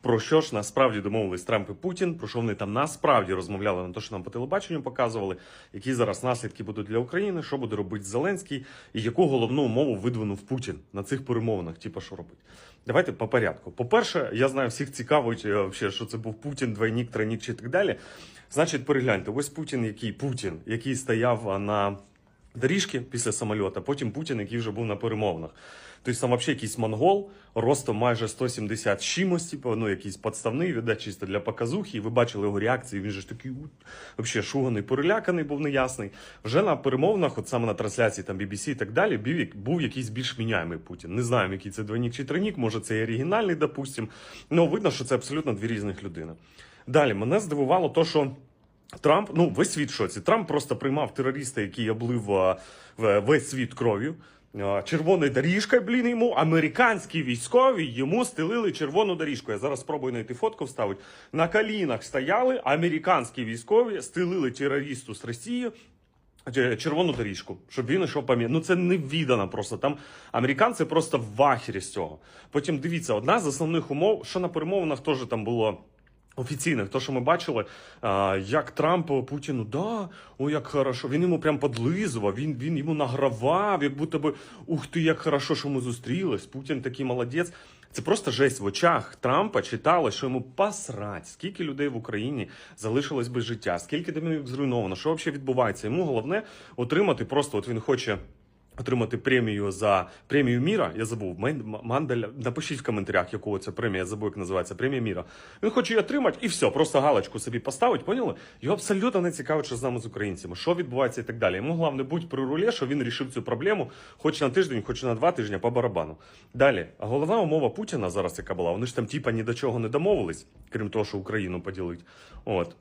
Про що ж насправді домовились Трамп і Путін, про що вони там насправді розмовляли? На те, що нам по телебаченню показували, які зараз наслідки будуть для України, що буде робити Зеленський, і яку головну умову видвинув Путін на цих перемовинах, типа що робить. Давайте по порядку. По-перше, я знаю, всіх цікавить, е, що це був Путін, двойник, тройник чи так далі. Значить, перегляньте, ось Путін, який Путін, який стояв на доріжки після самольота, потім Путін, який вже був на перемовинах. Тобто там взагалі якийсь монгол, ростом майже 170 чимось, типу, ну якийсь подставний, віддать чисто для показухи. І ви бачили його реакції. Він же ж такий вообще шуганий, переляканий, був неясний. Вже на перемовинах, от саме на трансляції там BBC і так далі, був, був якийсь більш міняємий Путін. Не знаємо, який це двойник чи тройник, може це і оригінальний, допустим. Ну видно, що це абсолютно дві різних людини. Далі мене здивувало то, що. Трамп, ну весь світ шоці. Трамп просто приймав терориста, який облив весь світ кров'ю. А, Червоною доріжкою, блін, йому американські військові йому стелили червону доріжку. Я зараз спробую знайти фотку вставити. На колінах стояли американські військові, стелили терористу з Росії червону доріжку, щоб він йшов пам'ятати. Ну це невідано просто. Там американці просто в вахері з цього. Потім дивіться, одна з основних умов, що на перемовинах теж там було. Офіційних, то, що ми бачили, як Трамп Путіну, да, о, як хорошо. Він йому прям подлизував, він, він йому награвав, як будто би ух ти, як хорошо, що ми зустрілись. Путін такий молодець. Це просто жесть в очах Трампа читали, що йому посрать, скільки людей в Україні залишилось без життя, скільки домівок зруйновано, що взагалі відбувається. Йому головне отримати просто, от він хоче. Отримати премію за премію міра. Я забув Мен- Напишіть в коментарях, якого це премія. Я забув, як називається премія міра. Він хоче її отримати і все, просто галочку собі поставить. Поняли? Його абсолютно не цікавить, що з нами з українцями, що відбувається і так далі. Йому головне будь при рулі, що він рішив цю проблему, хоч на тиждень, хоч на два тижні по барабану. Далі, головна умова Путіна зараз, яка була, вони ж там типа ні до чого не домовились, крім того, що Україну поділить. От.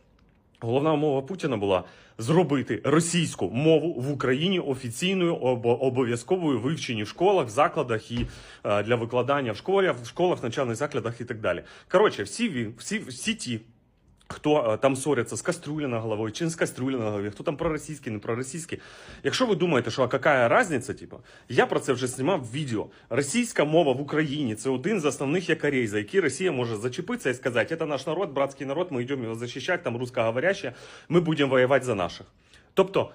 Головна умова Путіна була зробити російську мову в Україні офіційною обо- обов'язковою вивченні в школах, закладах і е, для викладання в школах, в школах, навчальних закладах і так далі. Коротше, всі всі, всі ті. Хто е, там ссоряться з кастрюлі на головою чи не з кастрюлі на голові, хто там проросійський, не проросійський. Якщо ви думаєте, що а яка різниця, типу, я про це вже знімав відео. Російська мова в Україні це один з основних якорей, за які Росія може зачепитися і сказати, це наш народ, братський народ, ми йдемо його захищати, там русскоговорящі, ми будемо воювати за наших. Тобто